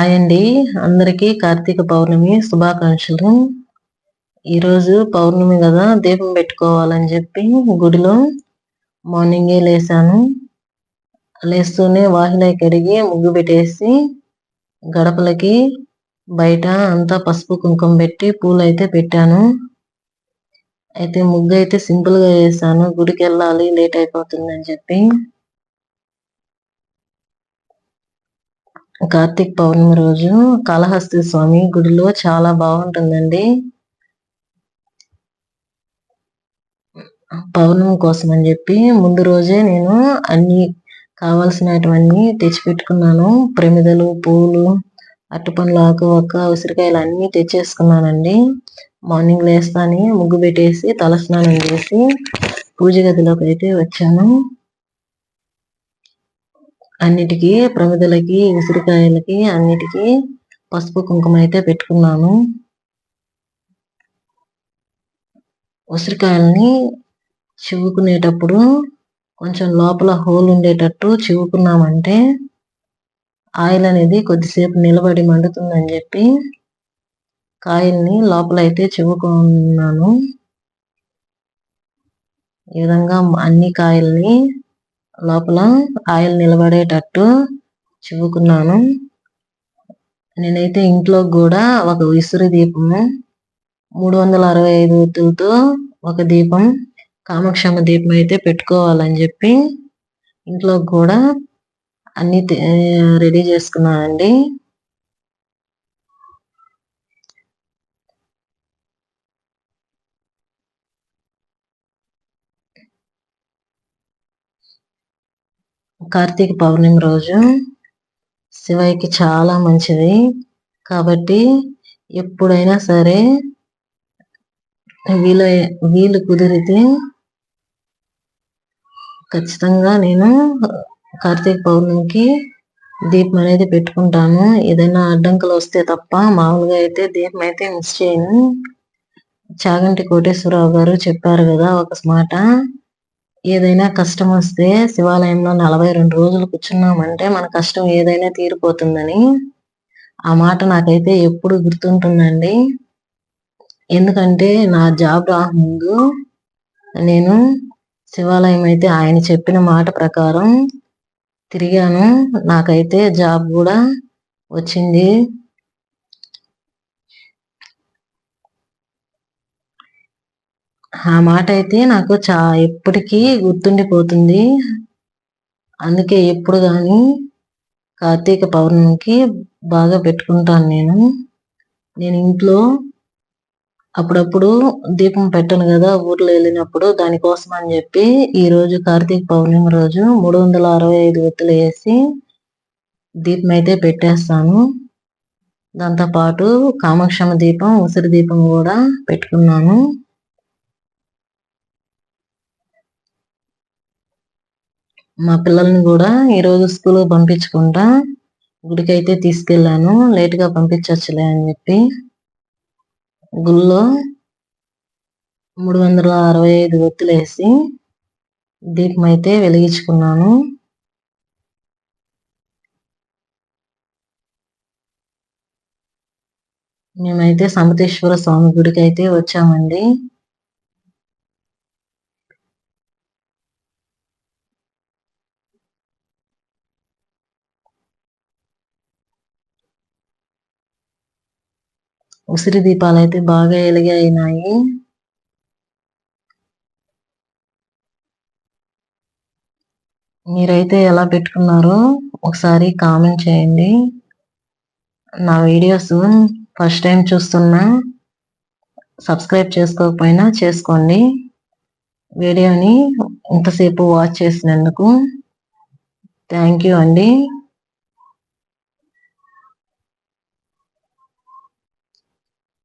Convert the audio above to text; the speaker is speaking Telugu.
హాయ్ అండి. అందరికీ కార్తీక పౌర్ణమి శుభాకాంక్షలు. ఈరోజు పౌర్ణమి కదా దీపం పెట్టుకోవాలని చెప్పి గుడిలో మార్నింగే లేసాను. లేస్తూనే వాహిలై కడిగి ముగ్గు పెట్టేసి గడపలకి బయట అంతా పసుపు కుంకుమ పెట్టి పూలు అయితే పెట్టాను. అయితే ముగ్గు అయితే సింపుల్గా వేసాను గుడికి వెళ్ళాలి లేట్ అయిపోతుందని చెప్పి. కార్తీక్ పౌర్ణమి రోజు కాళహస్తి స్వామి గుడిలో చాలా బాగుంటుందండి. పౌర్ణమి కోసం అని చెప్పి ముందు రోజే నేను అన్ని కావాల్సినటువన్నీ తెచ్చిపెట్టుకున్నాను. ప్రమిదలు పూలు అరటిపండ్లు ఆకు ఒక్క ఉసిరికాయలు అన్ని తెచ్చేసుకున్నానండి. మార్నింగ్ లేస్తాని ముగ్గు పెట్టేసి తలస్నానం చేసి పూజ గదిలోకి అయితే వచ్చాను. అన్నిటికీ ప్రమిదలకి ఉసిరికాయలకి అన్నిటికీ పసుపు కుంకుమ అయితే పెట్టుకున్నాను. ఉసిరికాయలని చివుకునేటప్పుడు కొంచెం లోపల హోల్ ఉండేటట్టు చివుకున్నామంటే ఆయిల్ అనేది కొద్దిసేపు నిలబడి మండుతుందని చెప్పి కాయల్ని లోపల అయితే చివుకున్నాను. ఈ విధంగా అన్ని కాయల్ని లోపల ఆయిల్ నిలబడేటట్టు చివుకున్నాను నేనైతే ఇంట్లో కూడా ఒక విసురు దీపము మూడు వందల అరవై ఐదు ఒత్తులతో ఒక దీపం కామక్షమ దీపం అయితే పెట్టుకోవాలని చెప్పి ఇంట్లో కూడా అన్ని రెడీ చేసుకున్నానండి. కార్తీక పౌర్ణమి రోజు శివయ్యకి చాలా మంచిది. కాబట్టి ఎప్పుడైనా సరే వీలు వీలు కుదిరితే ఖచ్చితంగా నేను కార్తీక పౌర్ణమికి దీపం అనేది పెట్టుకుంటాను. ఏదైనా అడ్డంకులు వస్తే తప్ప మామూలుగా అయితే దీపం అయితే మిస్ చేయను. చాగంటి కోటేశ్వరరావు గారు చెప్పారు కదా ఒక మాట. ఏదైనా కష్టం వస్తే శివాలయంలో నలభై రెండు రోజులు కూర్చున్నామంటే మన కష్టం ఏదైనా తీరిపోతుందని. ఆ మాట నాకైతే ఎప్పుడు గుర్తుంటుందండి. ఎందుకంటే నా జాబ్ ముందు నేను శివాలయం అయితే ఆయన చెప్పిన మాట ప్రకారం తిరిగాను. నాకైతే జాబ్ కూడా వచ్చింది. ఆ మాట అయితే నాకు చా ఎప్పటికీ గుర్తుండిపోతుంది. అందుకే ఎప్పుడు కానీ కార్తీక పౌర్ణమికి బాగా పెట్టుకుంటాను నేను. నేను ఇంట్లో అప్పుడప్పుడు దీపం పెట్టను కదా ఊర్లో వెళ్ళినప్పుడు దానికోసం అని చెప్పి ఈ రోజు కార్తీక పౌర్ణమి రోజు మూడు వందల అరవై ఐదు ఒత్తులు వేసి దీపం అయితే పెట్టేస్తాను. దాంతో పాటు కామక్షమ దీపం ఉసిరి దీపం కూడా పెట్టుకున్నాను. మా పిల్లల్ని కూడా ఈరోజు స్కూల్ పంపించకుండా గుడికి అయితే తీసుకెళ్ళాను లేట్గా పంపించచ్చులే అని చెప్పి. గుళ్ళో మూడు వందల అరవై ఐదు ఒత్తులేసి దీపం అయితే వెలిగించుకున్నాను. మేమైతే సమతేశ్వర స్వామి గుడికి అయితే వచ్చామండి. ఉసిరి దీపాలు అయితే బాగా ఎలిగాయినాయి మీరైతే ఎలా పెట్టుకున్నారో ఒకసారి కామెంట్ చేయండి. నా వీడియోస్ ఫస్ట్ టైం చూస్తున్నా సబ్స్క్రైబ్ చేసుకోకపోయినా చేసుకోండి. వీడియోని ఇంతసేపు వాచ్ చేసినందుకు థ్యాంక్ యూ అండి.